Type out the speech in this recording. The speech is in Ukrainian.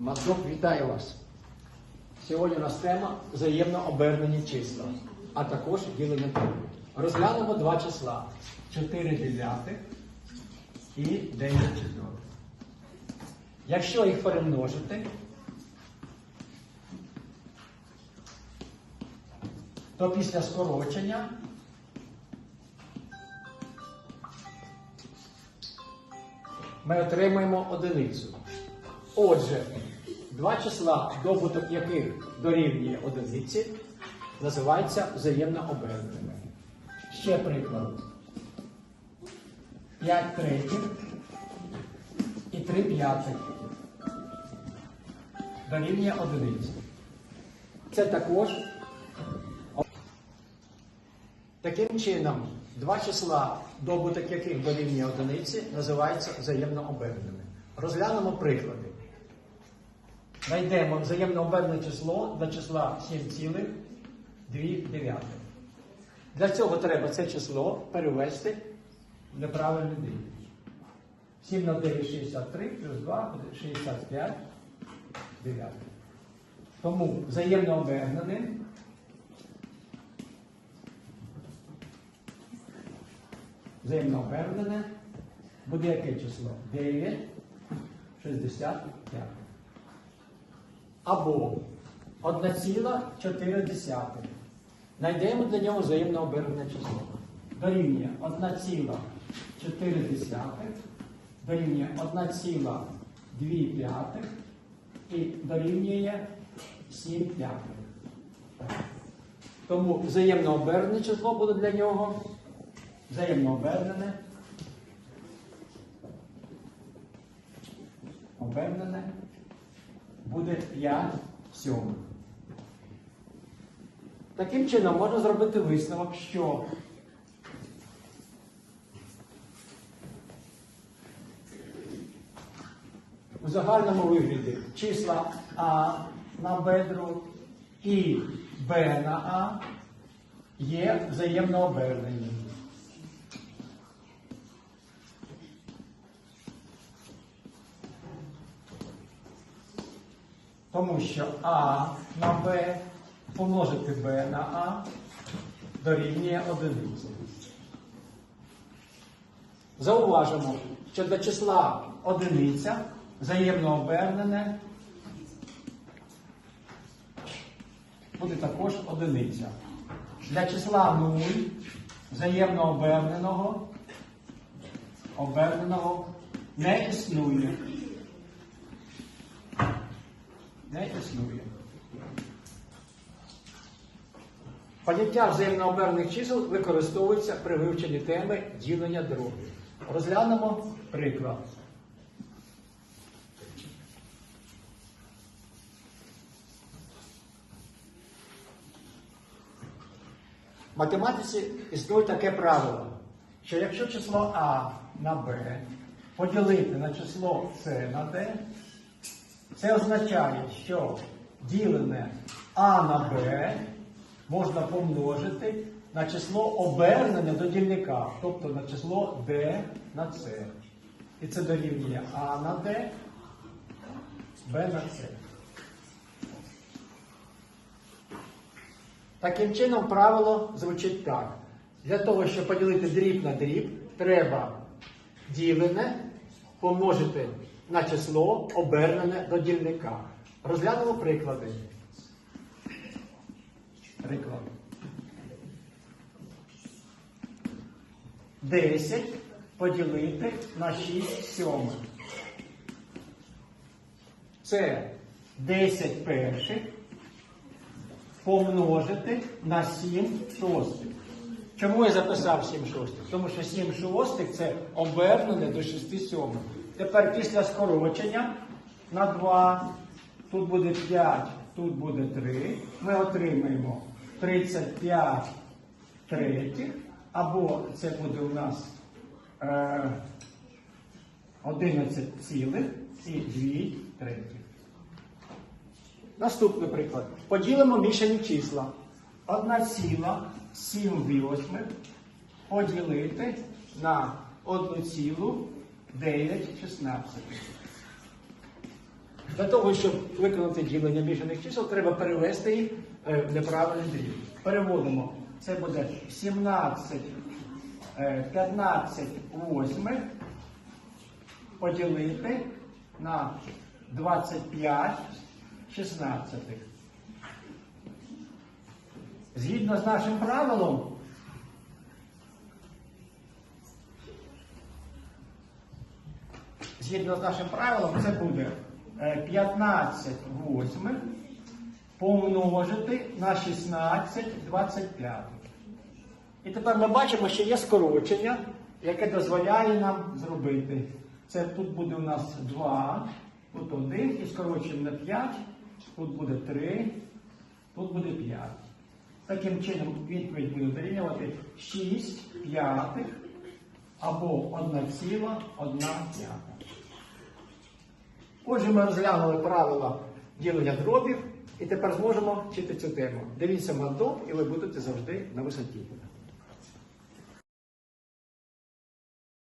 Мазок, вітаю вас. Сьогодні у нас тема взаємно обернені числа, а також ділення дробів. Розглянемо два числа: 4 дев'ятих і 9 четвертих. Якщо їх перемножити, то після скорочення ми отримаємо одиницю. Отже, два числа, добуток яких дорівнює одиниці, називаються взаємно оберненими. Ще приклад. 5 третіх і 3 п'ятих дорівнює одиниці. Це також Таким чином, два числа, добуток яких дорівнює одиниці, називаються взаємно оберненими. Розглянемо приклади. Знайдемо взаємно обернене число до числа 7,2. Для цього треба це число перевести в неправильний дріб. 7 на 9 63 плюс 2 буде 65 дев'ятих. Тому взаємно оберненим взаємно обернене буде яке число? 9, 65. Або 1,4. Знайдемо для нього взаємно обернене число. Дорівнює 1,4, дорівнює 1,2 і дорівнює 7 п'ятих. Тому взаємно обернене число буде для нього взаємно обернене. Обернене буде 5 сьомих. Таким чином можна зробити висновок, що у загальному вигляді числа А на бедру і Б на А є взаємно обернені. Тому що А на Б помножити Б на А дорівнює одиниці. Зауважимо, що до числа одиниця взаємно обернене буде також одиниця. Для числа 0 взаємно оберненого оберненого не існує. Не існує. Поняття взаємно обернених чисел використовується при вивченні теми ділення дробів. Розглянемо приклад. В математиці існує таке правило, що якщо число А на Б поділити на число С на Д, це означає, що ділене А на Б можна помножити на число обернене до дільника, тобто на число D на С. І це дорівнює А на Д, Б на С. Таким чином, правило звучить так. Для того, щоб поділити дріб на дріб, треба ділене помножити на число обернене до дільника. Розглянемо приклади. Приклад. 10 поділити на 6 сьомих. Це 10 перших помножити на 7 шостих. Чому я записав 7 шостих? Тому що 7 шостих це обернене до 6 сьомих. Тепер після скорочення на 2, тут буде 5, тут буде 3. Ми отримаємо 35 третіх, або це буде у нас е, 11 цілих і 2 третіх. Наступний приклад. Поділимо мішані числа. 1 ціла 7 восьмих поділити на 1 цілу 9 шістнадцятих. Для того, щоб виконати ділення міжних чисел, треба перевести їх е, в неправильний дріб. Переводимо. Це буде 17, е, 15 восьмих поділити на 25 шістнадцятих. Згідно з нашим правилом, згідно з нашим правилом, це буде е, 15 восьмих помножити на 16 25. І тепер ми бачимо, що є скорочення, яке дозволяє нам зробити. Це тут буде у нас 2, тут 1, і скорочуємо на 5, тут буде 3, тут буде 5. Таким чином відповідь буде дорівнювати 6 п'ятих або 1,1 п'ята. Отже, ми розглянули правила ділення дробів і тепер зможемо вчити цю тему. Дивіться мандоп і ви будете завжди на висоті.